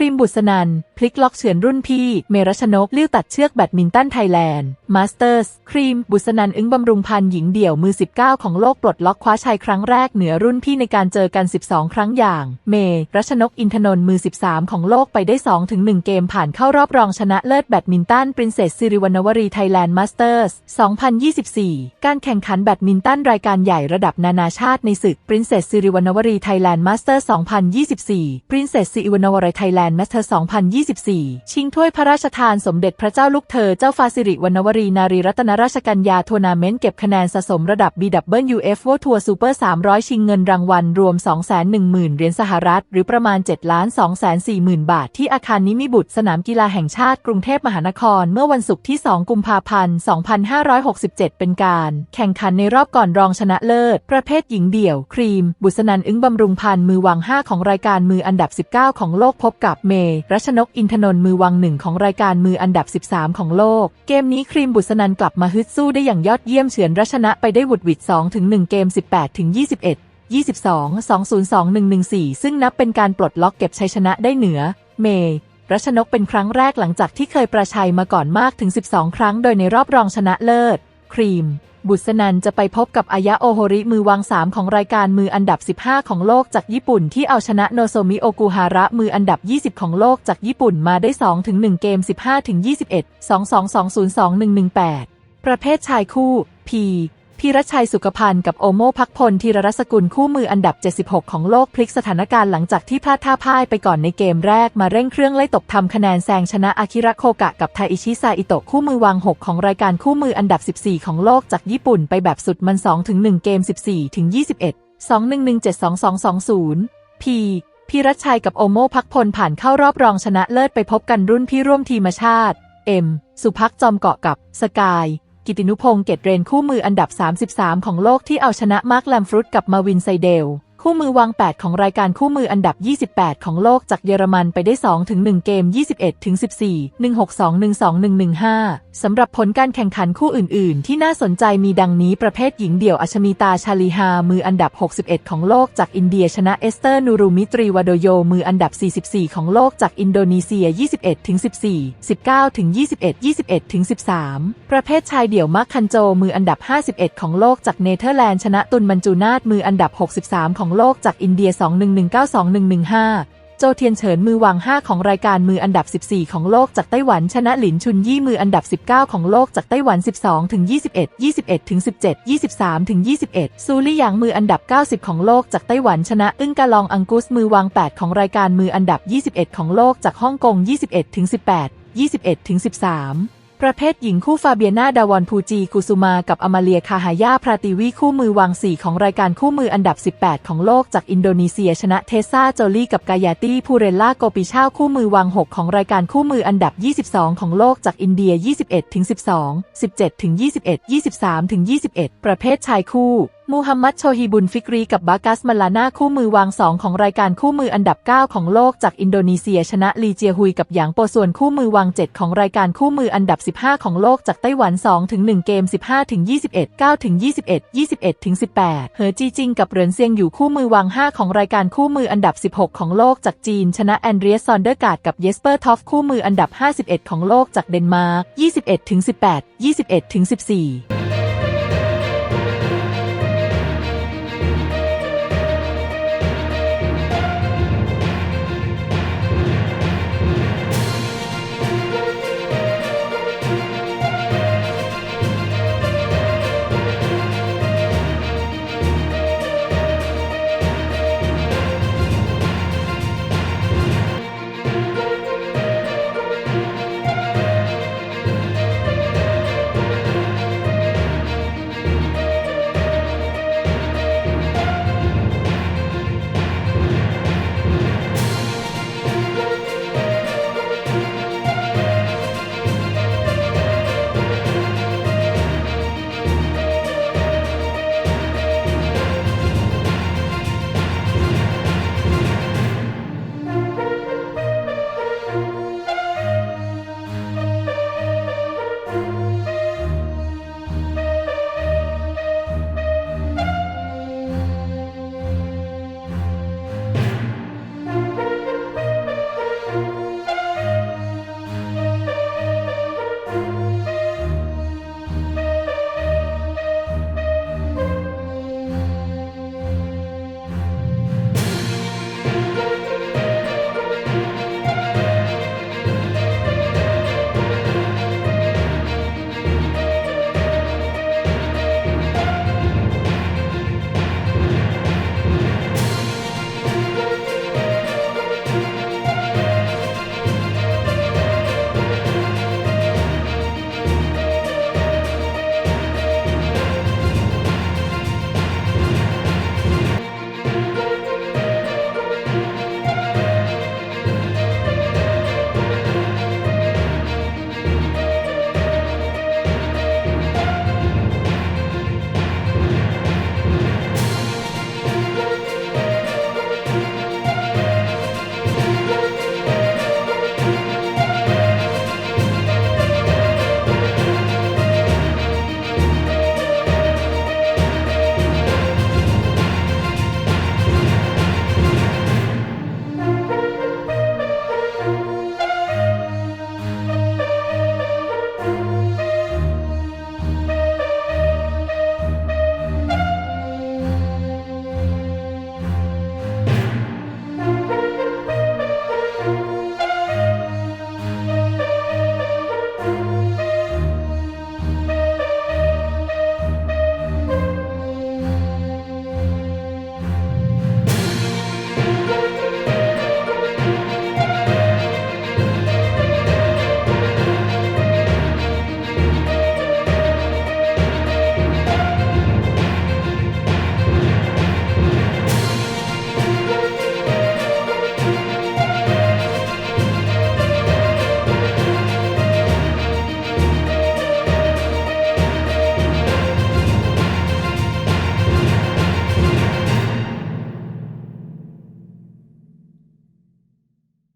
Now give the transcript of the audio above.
ครีมบุษนัน พลิกล็อกเฉือนรุ่นพี่ เมรัชนก ลิ้วตัดเชือกแบดมินตันไทยแลนด์ มาสเตอร์ส ครีม บุษนัน อึ้งบำรุงพันหญิงเดี่ยวมือ 19 ของโลกปลดล็อกคว้าชัยครั้งแรกเหนือรุ่นพี่ในการเจอกัน 12 ครั้งอย่าง เมรัชนก อินทนนท์ มือ 13 ของโลกไปได้ 2-1 เกมผ่านเข้ารอบรองชนะเลิศแบดมินตัน ปรินเซสสิริวัณวรี ไทยแลนด์ มาสเตอร์ส 2024 การแข่งขันแบดมินตันรายการใหญ่ระดับนานาชาติในศึกปรินเซสสิริวัณวรี ไทยแลนด์ มาสเตอร์ 2024ปรินเซสสิริวัณวรี ไทยแลนด์มาสเตอร์ 2024 ชิงถ้วยพระราชทานสมเด็จพระเจ้าลูกเธอเจ้าฟ้าสิริวัณวรีนารีรัตนราชกัญญาทัวร์นาเมนต์เก็บคะแนนสะสมระดับ BWF World Tour Super 300 ชิงเงินรางวัลรวม 210,000 เหรียญสหรัฐ หรือประมาณ7 240,000 บาท ที่อาคารนิมิบุตรสนามกีฬาแห่งชาติกรุงเทพมหานคร เมื่อวันศุกร์ที่ 2 กุมภาพันธ์ 2567 เป็นการ แข่งขันในรอบก่อนรองชนะเลิศ ประเภทหญิงเดี่ยว ครีม บุษนันอึ้งบำรุงพันธ์มือวาง 5 ของรายการมืออันดับ 19 ของโลกพบกับเมย์รัชนกอินทนนท์มือวางหนึ่งของรายการมืออันดับ 13 ของโลก เกมนี้ครีมบุษนันกลับมาฮึดสู้ได้อย่างยอดเยี่ยมเฉือนรัชนะไปได้หวุดหวิด2ถึง1เกม 18ถึง21 22 202114 ซึ่งนับเป็นการปลดล็อกเก็บชัยชนะได้เหนือ เมย์รัชนกเป็นครั้งแรกหลังจากที่เคยประชัยมาก่อนมากถึง 12 ครั้งโดยในรอบรองชนะเลิศ ครีม บุษนันจะไปพบกับอายะโอโฮริมือวาง3ของรายการมืออันดับ 15 ของโลกจากญี่ปุ่นที่เอาชนะโนโซมิโอกุฮาระมืออันดับ 20 ของโลกจากญี่ปุ่นมาได้ 2-1 เกม 15-21 22-20-2118 ประเภทชายคู่ P พีรชัยสุขพันธ์กับโอโมพักพลธีรรัศกุลคู่มืออันดับ 76 ของโลกพลิกสถานการณ์หลังจากที่พลาดท่าพ่ายไปก่อนในเกมแรกมาเร่งเครื่องไล่ตกทำคะแนนแซงชนะอากิระโคกะกับไทอิชิซาอิโตะคู่มือวาง 6 ของรายการคู่มืออันดับ 14 ของโลกจากญี่ปุ่นไปแบบสุดมัน 2-1 เกม 14-21 211-72220 P พีรชัยกับโอโมพักพลผ่านเข้ารอบรองชนะเลิศไปพบกันรุ่นพี่ร่วมทีมชาติ M สุพักจอมเกาะกับสกาย กิตินุพงษ์เกตเรนคู่มืออันดับ 33 ของโลกที่เอาชนะมาร์คแลมฟรุตกับมาวินไซเดล คู่มือวาง 8 ของรายการคู่มืออันดับ 28 ของโลกจากเยอรมันไปได้ 2 ถึง 1 เกม 21 ถึง 14 162-12-115 สำหรับผลการแข่งขันคู่อื่น ๆ ที่น่าสนใจมีดังนี้ประเภทหญิงเดี่ยวอัชมิตาชาลีฮา มืออันดับ 61 ของโลกจากอินเดียชนะเอสเตอร์นูรุมิตรีวาโดโย มืออันดับ 44 ของโลกจากอินโดนีเซีย 21 ถึง 14 19 ถึง 21 21 ถึง 13 ประเภทชายเดี่ยวมักคันโจ มืออันดับ 51 ของโลกจากเนเธอร์แลนด์ชนะตุนมันจูนาตมืออันดับ 63 ของโลกจากอินเดีย 2119-2115 โจเทียนเฉินมือวาง 5 ของรายการมืออันดับ 14 ของโลกจากไต้หวันชนะหลินชุนยี่มืออันดับ 19 ของโลกจากไต้หวัน 12 ถึง 21 21 ถึง 17 23 ถึง 21 ซูลี่หยางมืออันดับ 90 ของโลกจากไต้หวันชนะอึ้งกาลองอังกุสมือวาง 8 ของรายการมืออันดับ 21 ของโลกจากฮ่องกง 21 ถึง 18 21 ถึง 13 ประเภทหญิงคู่ฟาเบียนาดาวอนพูจีกุสุมากับอมาเลียคาฮายาพราติวีคู่มือวางสี่ของรายการคู่มืออันดับ 18 ของโลกจากอินโดนีเซียชนะเทซ่าโจลี่กับกายาตี้พูเรล่าโกปิชาคู่มือวาง 6 ของรายการคู่มืออันดับ 22 ของโลกจากอินเดีย 21ถึง12 17ถึง21 23ถึง21 ประเภทชายคู่ มูฮัมหมัดโชฮีบุนฟิกรีกับบากัสมาลาน่าคู่มือวาง2ของรายการคู่มืออันดับ 9 ของโลกจากอินโดนีเซียชนะลีเจียฮุยกับหยางโปส่วนคู่มือวาง 7 ของรายการคู่มืออันดับ 15 ของโลกจากไต้หวัน2ถึง1เกม 15ถึง21 9ถึง21 21ถึง18 เหอจีจิงกับเหรินเซียงอยู่คู่มือวาง 5 ของรายการคู่มืออันดับ 16 ของโลกจากจีน ชนะแอนเดรียสซอนเดอร์การ์ดกับเยสเปอร์ทอฟคู่มืออันดับ 51 ของโลกจากเดนมาร์ก21ถึง18 21ถึง14